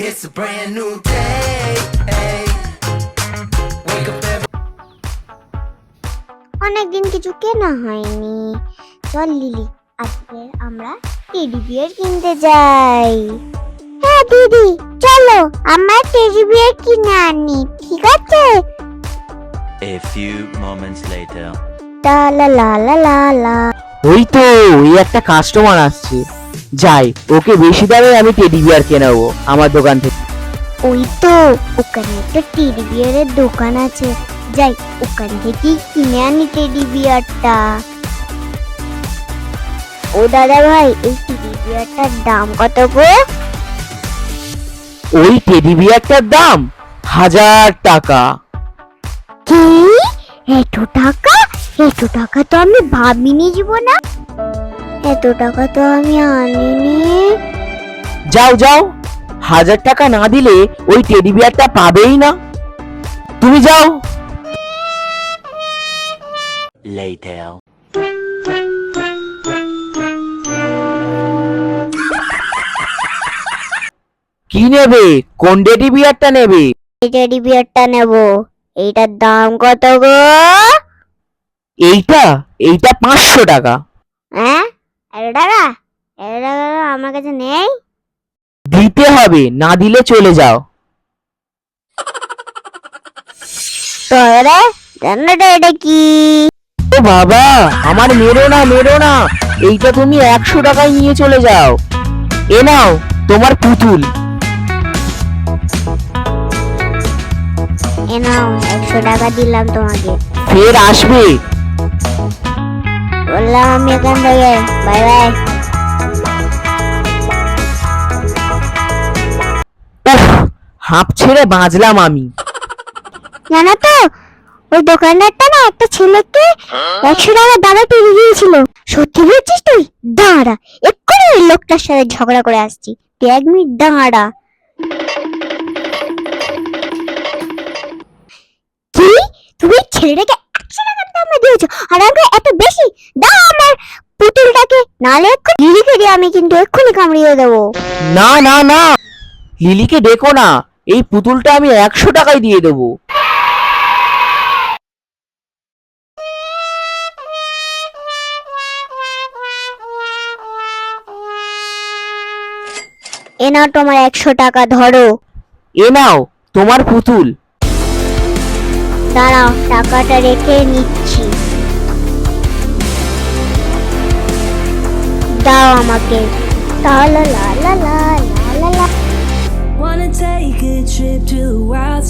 It's a brand new day. Hey. Wake up every অনেকদিন কিছু কেনা হয়নি চল লিলি আজকে আমরা টেডি বিয়ার কিনতে যাই হ্যাঁ দিদি চলো আমরা টেডি বিয়ার কিনে আনি ঠিক আছে A few moments later. লা লা লা লা লা লা ওই তো ওই একটা কাস্টমার আসছে যাই ওকে বেশি দামে আমি টেডি বিয়ার কেনাবো আমার দোকান থেকে। ওই তো ওখানে একটা টেডি বিয়ারের দোকান আছে। যাই ওখান থেকেই কিনে আনি টেডি বিয়ারটা ও দাদা ভাই এই টেডি বিয়ারটার দাম কত গো? ওই টেডি বিয়ারটার দাম হাজার টাকা। কি? এত টাকা? এত টাকা তো আমি ভাবিনি জীবনা। এত টাকা তো আমি আনিনি। যাও যাও। হাজার টাকা না দিলে ওই টেডি বিয়ারটা পাবেই না। তুমি যাও। Later. কি নেবে? কোন টেডি বিয়ারটা নেবে? এই টেডি বিয়ারটা নেব। এইটার দাম কত গো? এইটা? এইটা পাঁচশো টাকা। হ্যাঁ এত টাকা এত টাকা আমার কাছে নেই। দিতে হবে না দিলে চলে যাও। এটা কি? ও বাবা আমার মেরো না মেরো না। এইটা তুমি একশো টাকায় নিয়ে চলে যাও। এ নাও তোমার পুতুল। এ নাও একশো টাকা দিলাম তোমাকে। ফের আসবে। বললাম আমি এখান থেকে বাই হাঁপ ছেড়ে বাঁচলাম আমি। জানো তো ওই দোকানদারটা না একটা ছেলেকে একশো টাকা দামে পেয়ে দিয়েছিল সত্যি বলছিস তুই? দাঁড়া এক্ষুনি ওই লোকটার সাথে ঝগড়া করে আসছি। তুই এক মিনিট দাঁড়া। কি? তুমি ছেলেটাকে একশো টাকার দামে দিয়েছ আর এত বেশি দাও আমার পুতুলটাকে নালে এক্ষুনি লিলিকে দিয়ে আমি কিন্তু এক্ষুনি কামড়িয়ে দেবো। না না না লিলিকে ডেকো না এই পুতুলটা আমি একশো টাকায় দিয়ে দেবো। এ নাও তোমার একশো টাকা ধরো। এ নাও তোমার পুতুল। দাঁড়াও টাকাটা রেখে নিচ্ছি। আমাকে লা লা লা লা লা লা লা Wanna take a trip to a wild